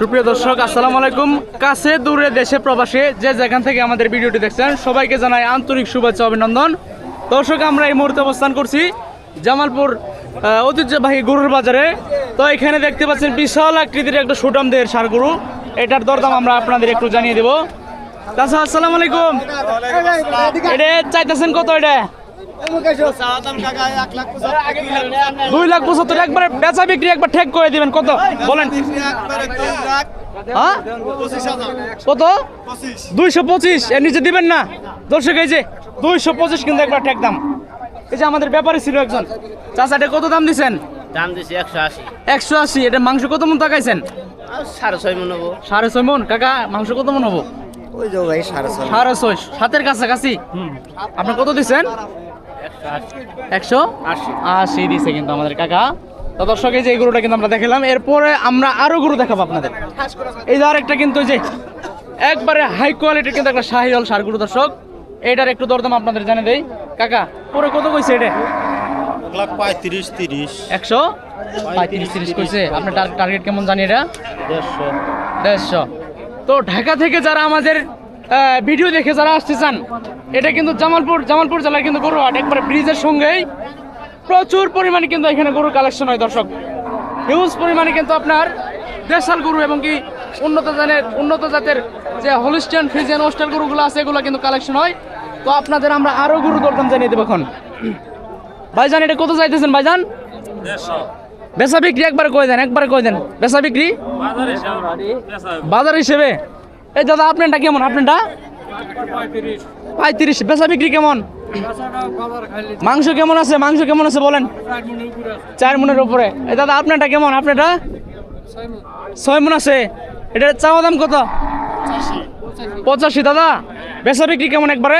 সুপ্রিয় দর্শক আসসালামু আলাইকুম। কাছে দূরে দেশে প্রবাসে যে যেখান থেকে আমাদের ভিডিওটি দেখছেন সবাইকে জানাই আন্তরিক শুভেচ্ছা অভিনন্দন। দর্শক আমরা এই মুহূর্তে অবস্থান করছি জামালপুর ঐতিহ্যবাহী গরুর বাজারে। তো এখানে দেখতে পাচ্ছেন বিশাল আকৃতির একটা সুটাম দেহের সার গরু। এটার দরদাম আমরা আপনাদের একটু জানিয়ে দেবো। তাছাড়া আসসালামু আলাইকুম। এটা চাইতেছেন কত এটা? দুই লাখ পঁচাত্তর একবারে বেচা বিক্রি একবার ঠেক করে দিবেন কত? বলেন। হ্যাঁ? কত? দুইশো পঁচিশ এর নিচে দিবেন না। দর্শক এই যে দুইশো পঁচিশ কিন্তু একবার ঠেক দাম। এই যে আমাদের ব্যাপারী ছিল একজন। চাচা এটা কত দাম দিচ্ছেন দাম দিছি একশো আশি। একশো আশি এটা মাংস কত মন তাকাইছেন? সাড়ে ছয় মন হব সাড়ে ছয় মন? কাকা মাংস কত মন হব ওই যে ভাই সাড়ে ছয়। সাড়ে ছয়। সাতের কাছাকাছি? আপনি কত দিছেন? একশো? আশি। দিছে কিন্তু আমাদের কাকা। তো দর্শক এই যে গরুটা কিন্তু আমরা দেখালাম। এরপরে আমরা আরও গরু দেখাবো আপনাদের। এই যে আরেকটা কিন্তু যে একবারে হাই কোয়ালিটির কিন্তু একটা শাহিওয়াল সার গরু দর্শক। এটার একটু দরদাম আপনাদের জানে দেই। কাকা পরে কত কইছে এটা? লাখ পঁয়ত্রিশ তিরিশ। একশো? পঁয়ত্রিশ তিরিশ কইছে। আপনার টার্গেট কেমন জানি এটা? দেড়শো। দেড়শো। তো ঢাকা থেকে যারা আমাদের ভিডিও দেখে যারা আসতে চান এটা কিন্তু জামালপুর জামালপুর জেলার কিন্তু গরু হাট একবারে ব্রিজের সঙ্গেই। প্রচুর পরিমাণে কিন্তু এখানে গরু কালেকশন হয় দর্শক। হিউজ পরিমাণে কিন্তু আপনার দেশাল গরু এবং কি উন্নত জাতের উন্নত জাতের যে হলিস্টিয়ান ফ্রিজিয়ান ওস্টাল গরুগুলো আছে এগুলো কিন্তু কালেকশন হয়। তো আপনাদের আমরা আরও গরু দরদাম জানিয়ে দেবো এখন। ভাইজান এটা কত চাইতেছেন ভাইজান? বেচা বিক্রি একবার কয়ে দেন একবার কয়ে দেন। বেচা বিক্রি? বাজার হিসেবে? এই দাদা, আপনারটা কেমন? আপনারটা? পঁয়ত্রিশ। বেচা বিক্রি কেমন? মাংস কেমন আছে? মাংস কেমন আছে বলেন। চার মনের উপরে। এই দাদা, আপনারটা কেমন? আপনারটা? ছয় মন আছে। এটা চাওয়া দাম কত? পঁচাশি। দাদা, বেচা বিক্রি কেমন একবারে?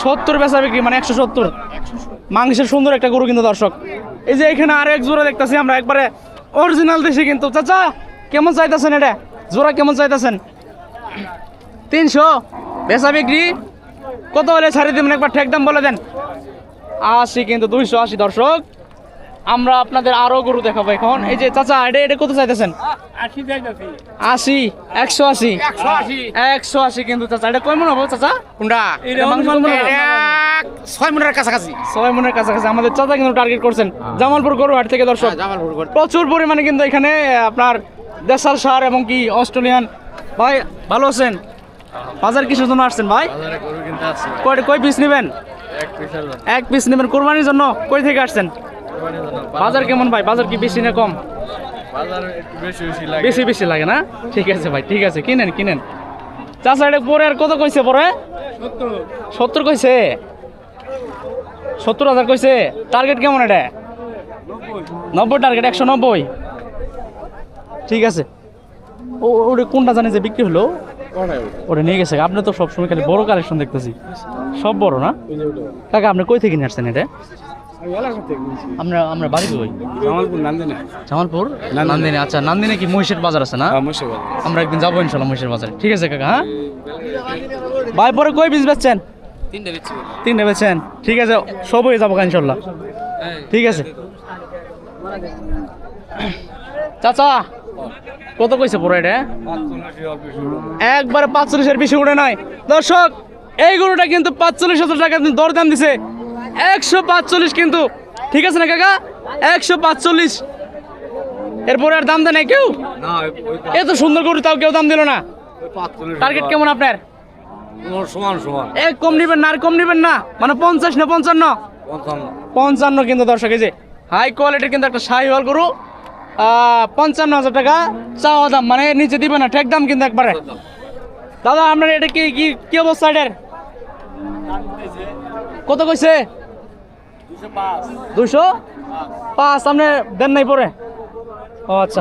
সত্তর বেচা বিক্রি মানে একশো সত্তর। মাংসের সুন্দর একটা গরু কিন্তু দর্শক। এই যে এখানে আর এক জোড়া দেখতেছি আমরা, একবারে অরিজিনাল দেশি কিন্তু। চাচা, কেমন চাইতেছেন এটা? জোড়া কেমন চাইতেছেন? তিনশো। বেচা বিক্রি? কত হলে ছাড়ি দেবেন? একবার ঠেক দাম বলে দেন। আশি কিন্তু দুইশো আশি দর্শক। আমরা আপনাদের আরও গরু দেখাবো এখন। এই যে চাচা এটা এটা কত চাইতেছেন? আশি একশো আশি। একশো আশি। কিন্তু চাচা এটা কয় মন হব চাচা? কোনটা? ছয় কাছাকাছি। ছয় মনের কাছাকাছি। আমাদের চাচা কিন্তু টার্গেট করছেন। জামালপুর গরুহাট থেকে দর্শক। জামালপুর প্রচুর পরিমাণে কিন্তু এখানে আপনার দেশাল সার এবং কি অস্ট্রেলিয়ান। ভাই ভালো আছেন? বাজার কিসের জন্য আসছেন ভাই? কয় কয় পিস নেবেন? এক পিস নেবেন। কোরবানির জন্য কই থেকে আসছেন? বাজার কেমন ভাই? বাজার কি বেশি না কম? বেশি বেশি লাগে। না? ঠিক আছে ভাই ঠিক আছে। কিনেন কিনেন। চাষা এটা পরে আর কত কইছে পরে? সত্তর। কইছে? সত্তর হাজার কইছে? টার্গেট কেমন এটা? নব্বই। টার্গেট একশো নব্বই। ঠিক আছে। ও ওটা কোনটা জানে যে বিক্রি হলো? ওটা নিয়ে গেছে। আপনি তো সবসময় খালি বড় কালেকশন দেখতেছি। সব বড় না? কাকা আপনি কই থেকে নিয়ে আসছেন এটা? আমরা আমরা বাড়ি কই? জামালপুর নান্দিনা। জামালপুর? নান্দিনী। আচ্ছা। নান্দিনী কি মহিষের বাজার আছে না? আমরা একদিন যাব ইনশাল্লাহ মহিষের বাজারে। ঠিক আছে কাকা হ্যাঁ? ভাই পরে কই বীজ বেচছেন? তিনটে বেচছি। তিনটে বেচছেন। ঠিক আছে সব হয়ে যাব ইনশাল্লাহ ঠিক আছে। চাচা কত কইছে পুরো এটা? একবার পাঁচচল্লিশের বেশি উঠে নয় দর্শক এই গরুটা কিন্তু পাঁচচল্লিশ হাজার টাকা দরদাম দিছে। একশো পাঁচচল্লিশ কিন্তু ঠিক আছে না কাকা? একশো পাঁচচল্লিশ। এরপরে আর দাম দেয় নাই কেউ? এত সুন্দর গরু তাও কেউ দাম দিল না। টার্গেট কেমন আপনার? সমান সমান। এক কম নিবেন না আর কম নিবেন না। মানে পঞ্চাশ না পঞ্চান্ন? পঞ্চান্ন। কিন্তু দর্শক এই যে হাই কোয়ালিটির কিন্তু একটা শাহিওয়াল গরু। পঞ্চান্ন হাজার টাকা চাওয়া দাম মানে নিচে দিবে না ঠেক দাম কিন্তু একবারে। দাদা আপনার এটা কি কি কি অবস্থা এটার? কত কইছে? দুশো পাঁচ আপনি দেন নাই পরে। ও আচ্ছা।